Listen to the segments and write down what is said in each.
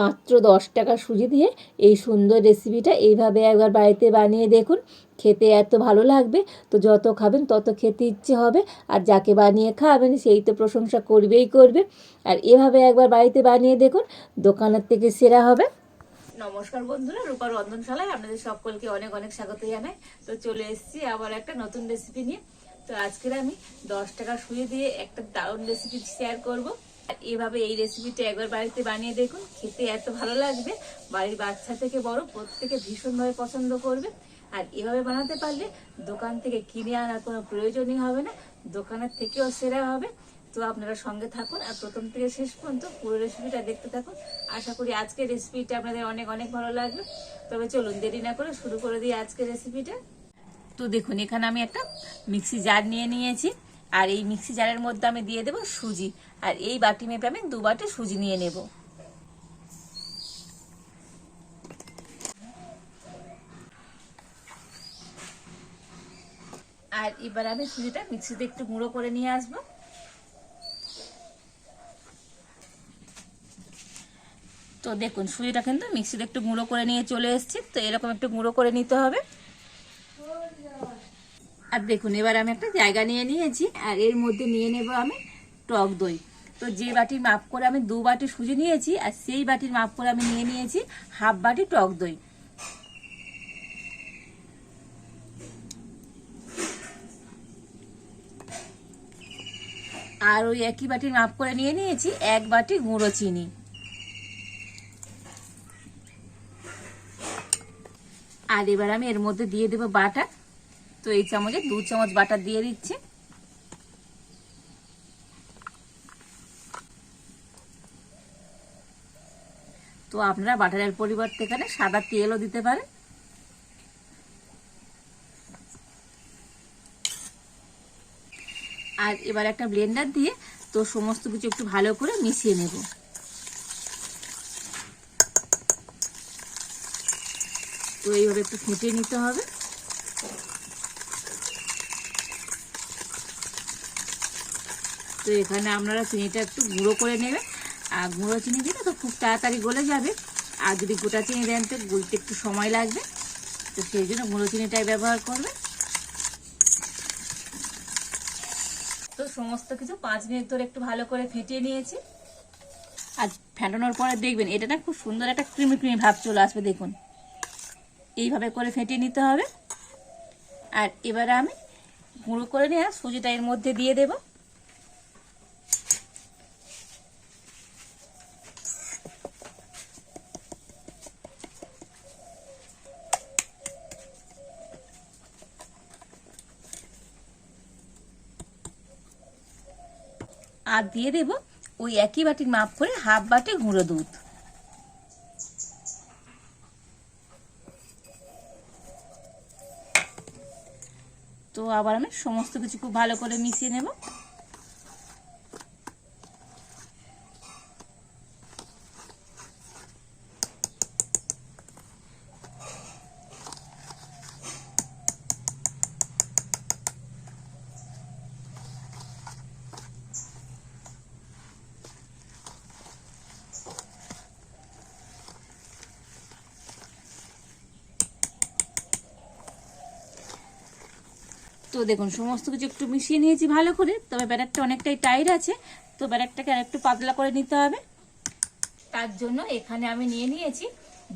মাত্র দশ টাকা সুজি দিয়ে এই সুন্দর রেসিপিটা এইভাবে একবার বাড়িতে বানিয়ে দেখুন। খেতে এত ভালো লাগবে। তো যত খাবেন তত খেতে ইচ্ছে হবে। আর যাকে বানিয়ে খাবেন সেই তো প্রশংসা করবেই করবে। আর এভাবে একবার বাড়িতে বানিয়ে দেখুন, দোকানের থেকে সেরা হবে। নমস্কার বন্ধুরা রূপার রন্ধনশালায় আপনাদের সকলকে অনেক অনেক স্বাগত জানাই। তো চলে এসেছি আবার একটা নতুন রেসিপি নিয়ে। তো আজকের আমি দশ টাকা শুয়ে দিয়ে একটা দারুণ রেসিপি শেয়ার করব। এভাবে এই রেসিপিটা একবার বাড়িতে বানিয়ে দেখুন। খেতে এত ভালো লাগবে। বাড়ির বাচ্চা থেকে বড় প্রত্যেকে ভীষণভাবে পছন্দ করবে। আর এভাবে বানাতে পারলে দোকান থেকে কিনে আনার কোনো প্রয়োজনই হবে না। দোকানের থেকেও সেরা হবে। তো আপনারা সঙ্গে থাকুন আর প্রথম থেকে শেষ পর্যন্ত পুরো রেসিপিটা দেখতে থাকুন। আশা করি আজকের রেসিপিটা আপনাদের অনেক অনেক ভালো লাগবে তবে চলুন দেরি না করে শুরু করে দিই আজকের রেসিপিটা তো দেখুন, এখানে আমি একটা মিক্সি জার নিয়ে নিয়েছি। আর এই মিক্সি জারের মধ্যে আমি দিয়ে দেবো সুজি। আর এই বাটি মেপে আমি দু বাটি সুজি নিয়ে নেব। আর এবার আমি সুজিটা মিক্সিতে একটু গুঁড়ো করে নিয়ে আসব। তো দেখুন, সুজিটা কিন্তু মিক্সিতে একটু গুঁড়ো করে নিয়ে চলে এসেছি। তো এরকম একটু গুঁড়ো করে নিতে হবে। আর দেখুন, এবার আমি একটা জায়গা নিয়ে নিয়েছি, আর এর মধ্যে নিয়ে নেব আমি টক দই। তো যে বাটির মাপ করে আমি দু বাটি সুজি নিয়েছি, আর সেই বাটির মাপ করে আমি নিয়ে নিয়েছি হাফ বাটি টক দই। আর ওই একই বাটির মাপ করে নিয়ে নিয়েছি এক বাটি গুঁড়ো চিনি। আর এবার আমি এর মধ্যে দিয়ে দেবো বাটার। তো এই চামচে দু চামচ বাটার দিয়ে দিচ্ছি। তো আপনারা বাটারের পরিবর্তে এখানে সাদা তেলও দিতে পারেন। আর এবার একটা ব্লেন্ডার দিয়ে তো সমস্ত কিছু একটু ভালো করে মিশিয়ে নেব। তো এইভাবে একটু ফুটিয়ে নিতে হবে। তো এখানে আপনারা চিনিটা একটু গুঁড়ো করে নেবেন। আর গুঁড়ো চিনি দিলে তো খুব তাড়াতাড়ি গলে যাবে। আর যদি গোটা চিনি দেন তো গুলতে একটু সময় লাগবে। তো সেই জন্য গুঁড়ো চিনিটাই ব্যবহার করবে তো সমস্ত কিছু পাঁচ মিনিট ধরে একটু ভালো করে ফেটিয়ে নিয়েছি। আর ফেটানোর পরে দেখবেন, এটা না খুব সুন্দর একটা ক্রিমি ক্রিমি ভাব চলে আসবে, দেখুন। এইভাবে করে ফেটিয়ে নিতে হবে। আর এবারে আমি গুঁড়ো করে নিয়ে সুজিটা এর মধ্যে দিয়ে দেবো। আর দিয়ে দেব। ওই একই বাটির মাপ করে হাফ বাটি গুঁড়ো দুধ। তো আবার আমি সমস্ত কিছু খুব ভালো করে মিশিয়ে নেব। তো দেখুন, সমস্ত কিছু একটু মিশিয়ে নিয়েছি ভালো করে, তবে ব্যাটারটা অনেকটাই টাইট আছে, তো ব্যাটারটাকে আর একটু পাতলা করে নিতে হবে। তার জন্য এখানে আমি নিয়ে নিয়েছি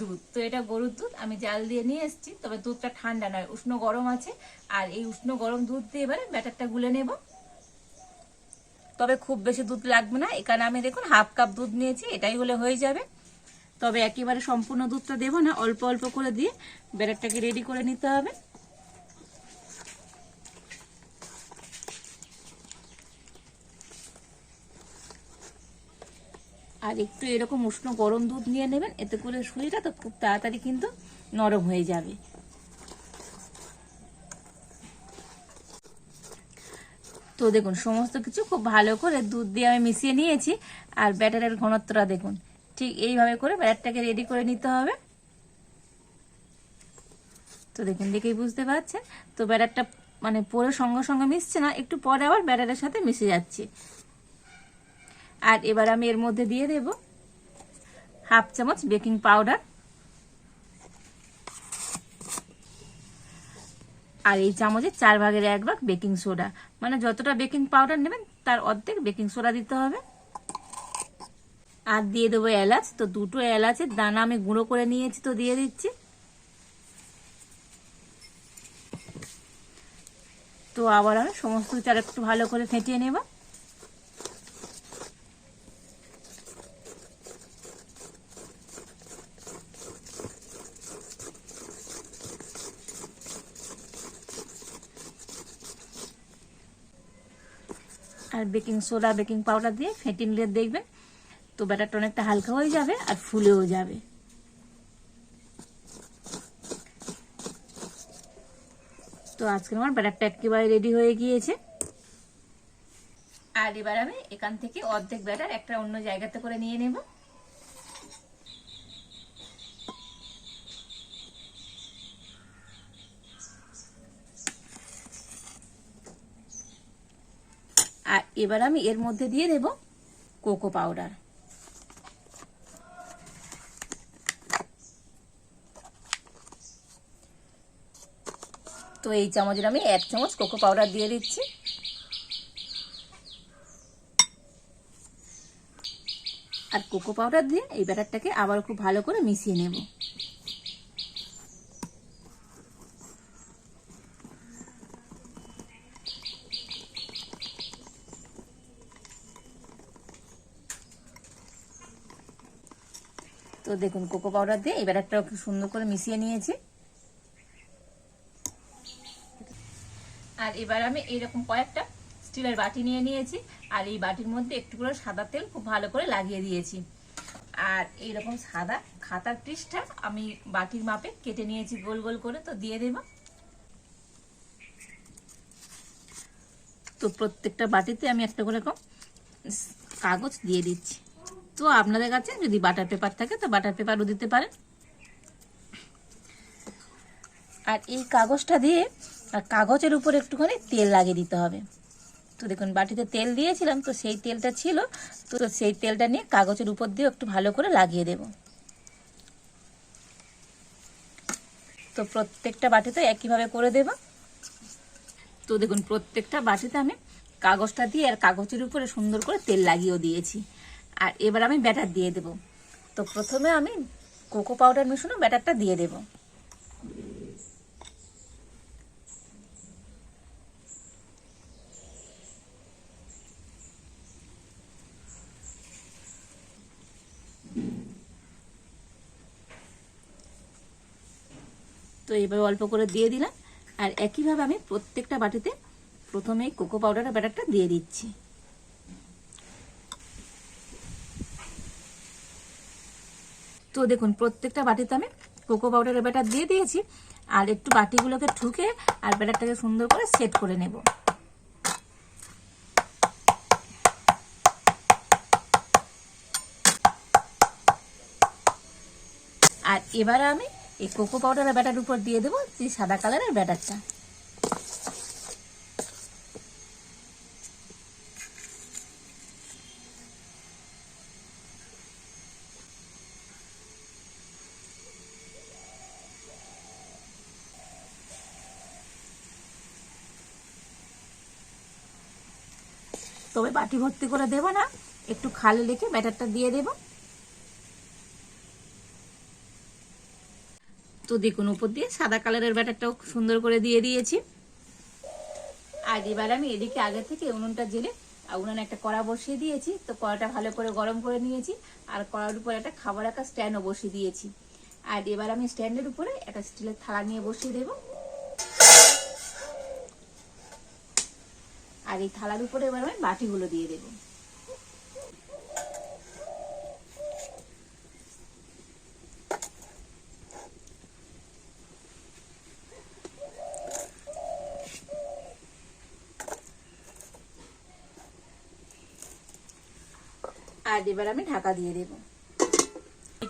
দুধ। তো এটা গরুর দুধ, আমি জাল দিয়ে নিয়ে এসেছি, তবে দুধটা ঠান্ডা নয়, উষ্ণ গরম আছে। আর এই উষ্ণ গরম দুধ দিয়ে এবারে ব্যাটারটা গুলে নেব। তবে খুব বেশি দুধ লাগবে না, এখানে আমি দেখুন হাফ কাপ দুধ নিয়েছি, এটাই হলে হয়ে যাবে। তবে একেবারে সম্পূর্ণ দুধটা দেবো না, অল্প অল্প করে দিয়ে ব্যাটারটাকে রেডি করে নিতে হবে। আর একটু এরকম উষ্ণ গরম দুধ নিয়ে নেবেন, এতে করে সুজিটা তো খুব তাড়াতাড়ি কিন্তু নরম হয়ে যাবে। তো দেখুন, সমস্ত কিছু খুব ভালো করে দুধ দিয়ে আমি মিশিয়ে নিয়েছি, আর ব্যাটারের ঘনত্বটা দেখুন, ঠিক এইভাবে করে ব্যাটারটাকে রেডি করে নিতে হবে। তো দেখুন, দেখেই বুঝতে পারছেন? তো ব্যাটারটা মানে পরে সঙ্গে সঙ্গে মিশছে না, একটু পরে আবার ব্যাটারের সাথে মিশে যাচ্ছে। আর এবার আমি এর মধ্যে দিয়ে দেব হাফ চামচ বেকিং পাউডার। আর এই চামচের চার ভাগের এক ভাগ বেকিং সোডা। মানে যতটা বেকিং পাউডার নেবেন, তার অর্ধেক বেকিং সোডা দিতে হবে। আর দিয়ে দেবো এলাচ। তো দুটো এলাচের দানা আমি গুঁড়ো করে নিয়েছি, তো দিয়ে দিচ্ছি। তো আবার আমি সমস্ত আর একটু ভালো করে ফেটিয়ে নেব। আর বেকিং সোডা বেকিং পাউডার দিয়ে ফেটিং নিলে দেখবেন। তো ব্যাটারটা অনেকটা হালকা হয়ে যাবে আর ফুলেও যাবে। তো আজকে আমার ব্যাটারটা একেবারে রেডি হয়ে গিয়েছে। আর এবার আমি এখান থেকে অর্ধেক ব্যাটার একটা অন্য জায়গাতে করে নিয়ে নেব। আর এবার আমি এর মধ্যে দিয়ে দেব কোকো পাউডার। তো এই চামচের আমি এক চামচ কোকো পাউডার দিয়ে দিচ্ছি। আর কোকো পাউডার দিয়ে এই ব্যাটারটাকে আবার খুব ভালো করে মিশিয়ে নেব। তো দেখুন কোকো পাউডার দিয়ে এই ব্যাটারটা খুব সুন্দর করে মিশিয়ে নিয়েছি। আর এবার আমি এইরকম কয়েকটা স্টিলের বাটি নিয়ে নিয়েছি, আর এই বাটির মধ্যে একটু করে সাদা তেল খুব ভালো করে লাগিয়ে দিয়েছি। আর এইরকম সাদা খাতার পৃষ্ঠা আমি বাটির মাপে কেটে নিয়েছি গোল গোল করে, তো দিয়ে দেব। তো প্রত্যেকটা বাটিতে আমি একটা করে কাগজ দিয়ে দিচ্ছি। তো আপনাদের কাছে, যদি বাটার পেপার থাকে, তো বাটার পেপারও দিতে পারেন। আর এই কাগজটা দিয়ে, আর কাগজের উপর একটুখানি তেল লাগিয়ে দিতে হবে। তো দেখুন, বাটিতে তেল দিয়েছিলাম, তো সেই তেলটা ছিল, তো সেই তেলটা নিয়ে কাগজের উপর দিয়ে একটু ভালো করে লাগিয়ে দেব। তো প্রত্যেকটা বাটিতে একইভাবে করে দেব। তো দেখুন, প্রত্যেকটা বাটিতে আমি কাগজটা দিয়ে আর কাগজের উপরে সুন্দর করে তেল লাগিয়েও দিয়েছি। আর এবার আমি ব্যাটার দিয়ে দেব। তো প্রথমে আমি কোকো পাউডার মিশানো ব্যাটারটা দিয়ে দেবো। তো এবার অল্প করে দিয়ে দিলাম। আর একইভাবে আমি প্রত্যেকটা বাটিতে প্রথমে কোকো পাউডারের ব্যাটারটা দিয়ে দিচ্ছি। তো দেখুন, প্রত্যেকটা বাটিতে আমি কোকো পাউডারের ব্যাটার দিয়ে দিয়েছি। আর একটু বাটিগুলোকে ঠুকে আর ব্যাটারটাকে সুন্দর করে সেট করে নেব। আর এবারে আমি এই কোকো পাউডারের ব্যাটার উপর দিয়ে দেবো যে সাদা কালারের ব্যাটারটা। তবে বাটি ভর্তি করে দেবো না। একটু খালে রেখে ব্যাটারটা দিয়ে দেবো। তো দেখুন, উপর দিয়ে সাদা কালারের ব্যাটারটাও সুন্দর করে দিয়ে দিয়েছি। আর এবার আমি এদিকে আগে থেকে উনুনটা জেলে উনুনে একটা কড়া বসিয়ে দিয়েছি। তো কড়াটা ভালো করে গরম করে নিয়েছি। আর কড়ার উপরে একটা খাবার রাখা স্ট্যান্ডও বসিয়ে দিয়েছি। আর এবার আমি স্ট্যান্ডের উপরে একটা স্টিলের থালা নিয়ে বসিয়ে দেব। এই থালার উপরে এবার আমি বাটিগুলো দিয়ে দেবো। আর এবার আমি ঢাকা দিয়ে দেবো।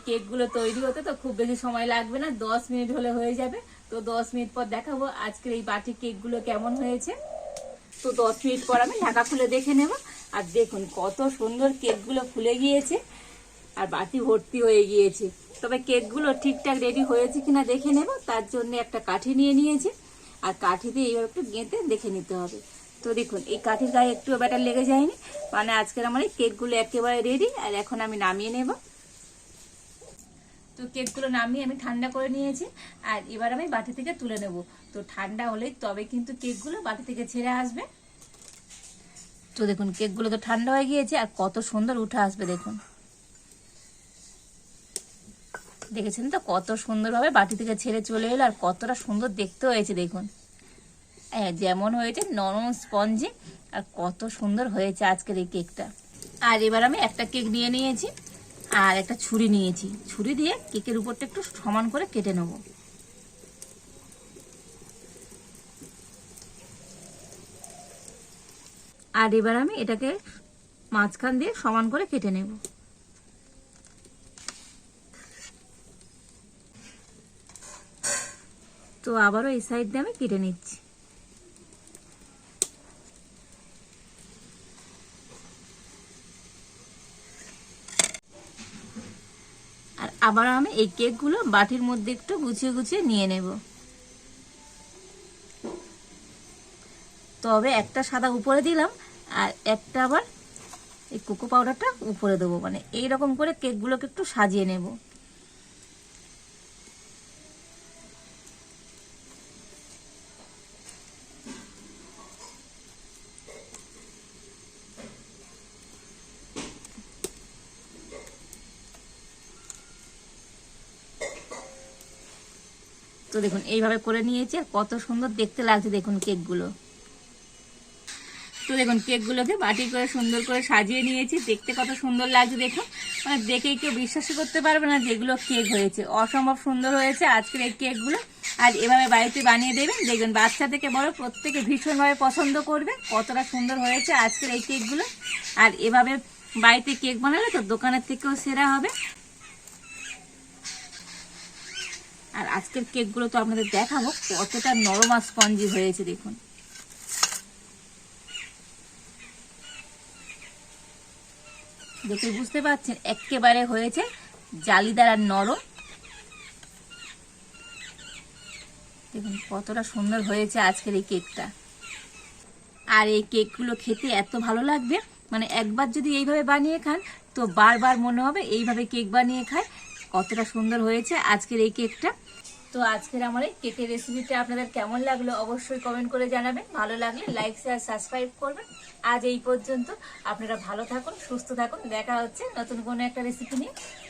কেকগুলো তৈরি হতে তো খুব বেশি সময় লাগবে না, দশ মিনিট হলে হয়ে যাবে। তো দশ মিনিট পর দেখাবো আজকের এই বাটি কেকগুলো কেমন হয়েছে। তো দশ মিনিট পর আমি ঢাকা খুলে দেখে নেব। আর দেখুন কত সুন্দর কেকগুলো ফুলে গিয়েছে আর বাটি ভর্তি হয়ে গিয়েছে। তবে কেকগুলো ঠিকঠাক রেডি হয়েছে কিনা দেখে নেব। তার জন্য একটা কাঠি নিয়ে নিয়েছি। আর কাঠি দিয়ে এইভাবে একটু গেঁথে দেখে নিতে হবে। তো দেখুন, এই কাঠির গায়ে একটু ব্যাটার লেগে যায়নি। মানে আজকের আমার এই কেকগুলো একেবারে রেডি আর এখন আমি নামিয়ে নেব। তো কেকগুলো নামিয়ে আমি ঠান্ডা করে নিয়েছি, আর এবার আমি বাটি থেকে তুলে নেব। তো ঠান্ডা হলেই তবে কিন্তু কেকগুলো বাটি থেকে ছেড়ে আসবে। তো দেখুন, কেকগুলো তো ঠান্ডা হয়ে গিয়েছে, আর কত সুন্দর উঠে আসবে, দেখুন। দেখেছেন তো? কত সুন্দরভাবে বাটি থেকে ছেড়ে চলে এলো, আর কতটা সুন্দর দেখতে হয়েছে, দেখুন। হ্যাঁ যেমন হয়েছে নরম স্পঞ্জি, আর কত সুন্দর হয়েছে আজকের এই কেকটা। আর এবার আমি একটা কেক নিয়ে নিয়েছি। আর একটা ছুরি নিয়েছি। ছুরি দিয়ে কেকের উপরটা একটু সমান করে কেটে নেব। আর এবার আমি এটাকে মাঝখান দিয়ে সমান করে কেটে নেব। তো আবারও এই সাইড দিয়ে আমি কেটে নিচ্ছি। আবার আমি এই কেকগুলো বাটির মধ্যে একটু গুছিয়ে গুছিয়ে নিয়ে নেব। তবে একটা সাদা উপরে দিলাম, আর একটা আবার এই কোকো পাউডারটা উপরে দেবো। মানে এইরকম করে কেকগুলোকে একটু সাজিয়ে নেব। তো দেখুন, এইভাবে করে নিয়েছি আর কত সুন্দর দেখতে লাগছে দেখুন কেকগুলো। তো দেখুন, কেকগুলোকে বাটি করে সুন্দর করে সাজিয়ে নিয়েছি। দেখতে কত সুন্দর লাগছে দেখুন। মানে দেখেই কেউ বিশ্বাসই করতে পারবে না যেগুলো কেক হয়েছে। অসম্ভব সুন্দর হয়েছে আজকের এই কেকগুলো। আর এভাবে বাড়িতে বানিয়ে দেবেন। দেখবেন বাচ্চা থেকে বড় প্রত্যেকে ভীষণভাবে পছন্দ করবে। কতটা সুন্দর হয়েছে আজকের এই কেকগুলো। আর এভাবে বাড়িতে কেক বানালে তো দোকানের থেকেও সেরা হবে। আর আজকের কেকগুলো তো আপনাদের দেখাবো, কতটা নরম আর স্পঞ্জি হয়েছে দেখুন। দেখে বুঝতে পারছেন, একেবারে হয়েছে জালিদার আর নরম। দেখুন, কতটা সুন্দর হয়েছে আজকের এই কেকটা। আর এই কেকগুলো খেতে এত ভালো লাগবে মানে একবার যদি এইভাবে বানিয়ে খান, তো বারবার মনে হবে এইভাবে কেক বানিয়ে খায়, কতটা সুন্দর হয়েছে আজকের এই কেকটা। তো আজকের আমার এই কেকের রেসিপিটা আপনাদের কেমন লাগল অবশ্যই কমেন্ট করে জানাবেন। ভালো লাগলে লাইক শেয়ার সাবস্ক্রাইব করবেন। আজ এই পর্যন্ত। আপনারা ভালো থাকুন, সুস্থ থাকুন। দেখা হচ্ছে নতুন কোনো একটা রেসিপি নিয়ে।